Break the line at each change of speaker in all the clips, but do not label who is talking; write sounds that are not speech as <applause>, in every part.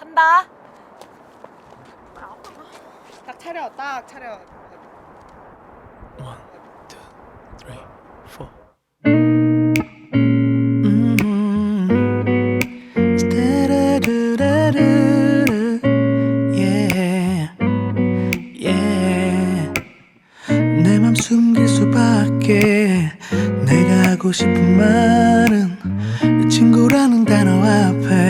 한다.
딱 차려, 딱 차려.
One, two, three, four. Mm-hmm. Sta-da-do-da-do-do. Yeah, yeah. 내맘 숨길 수밖에 내가 하고 싶은 말은 친구라는 단어 앞에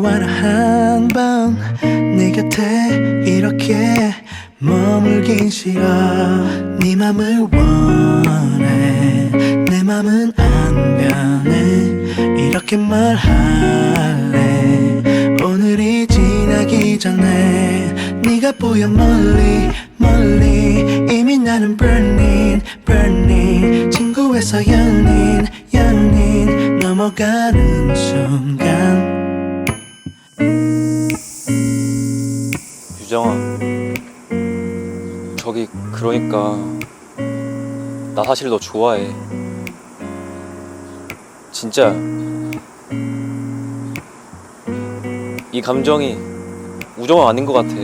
꾸미지도 않아 한밤 네 곁에 이렇게 머물긴 싫어. 네 맘을 원해. 내 맘은 안 변해. 이렇게 말할래. 오늘이 지나기 전에 네가 보여 멀리 멀리. 이미 나는 burning burning. 친구에서 연인 연인. 넘어가는 순간
유정아 저기 그러니까 나 사실 너 좋아해. 진짜. 이 감정이 우정은 아닌 것 같아.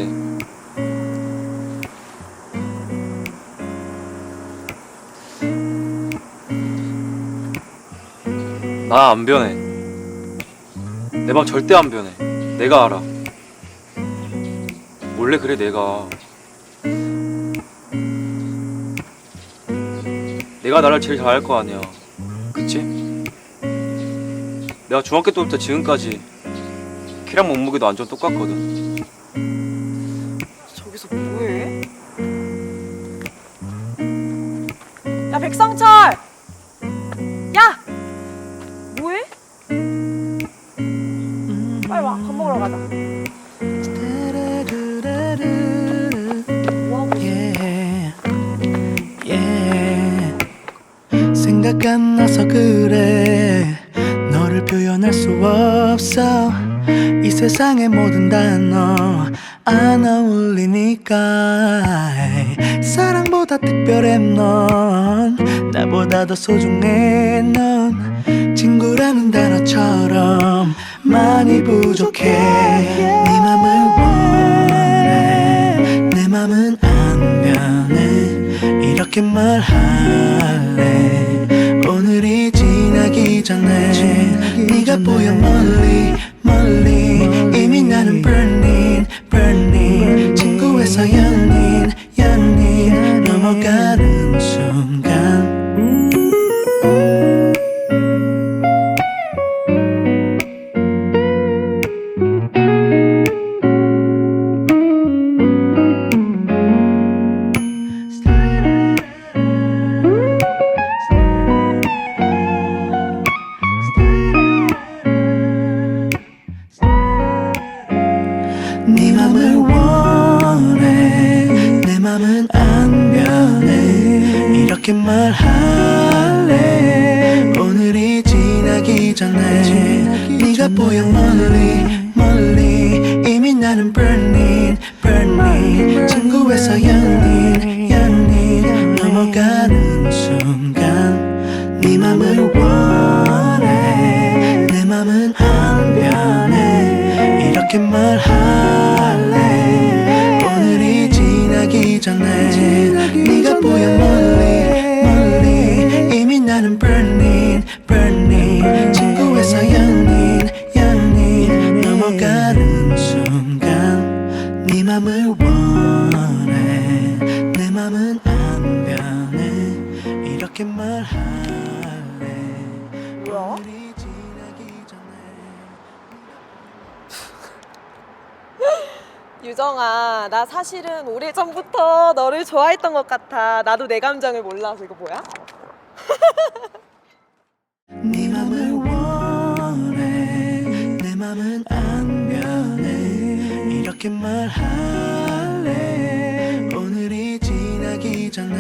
나 안 변해. 내 맘 절대 안 변해. 내가 알아 원래 그래 내가 내가 나를 제일 잘알거 아니야 그치? 내가 중학교 때부터 지금까지 키랑 몸무게도 완전 똑같거든
저기서 뭐해? 야 백성철!
나서 그래. 너를 표현할 수 없어. 이 세상의 모든 단어 안 어울리니까. 사랑보다 특별해 넌. 나보다 더 소중해 넌. 친구라는 단어처럼 많이 부족해. 네 맘을 원해. 내 맘은 안 변해. 이렇게 말할 이렇게 말할래? 오늘이 지나기 전에 네가 보여 멀리 멀리. 이미 나는 burning burning. 친구에서 연인 연인. 넘어가는 순간 네 맘을 원해. 내 맘은 안 변해 이렇게 말할래 맘을 원해 내 맘은 안 변해 이렇게 말할래
뭐야?
오늘이 지나기 전에 <laughs>
유정아, 나 사실은 오래전부터 너를 좋아했던 것 같아. 나도 내 감정을 몰라서 이거 뭐야? <laughs>
네 맘을 원해 내 맘은 안 이렇게 말할래? 오늘이 지나기 전에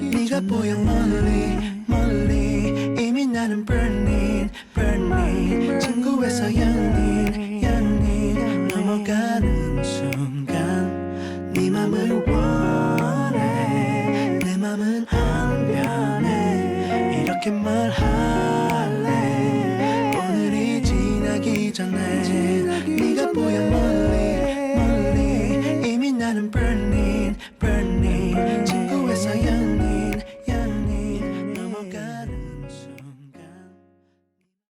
네가 보여 멀리 멀리. 이미 나는 burning burning. 친구에서 연인 연인. 넘어가는 순간 네 맘을 원해 내 맘은 안 변해 어떻게 말할래? 오늘이 지나기 전에 네가 보여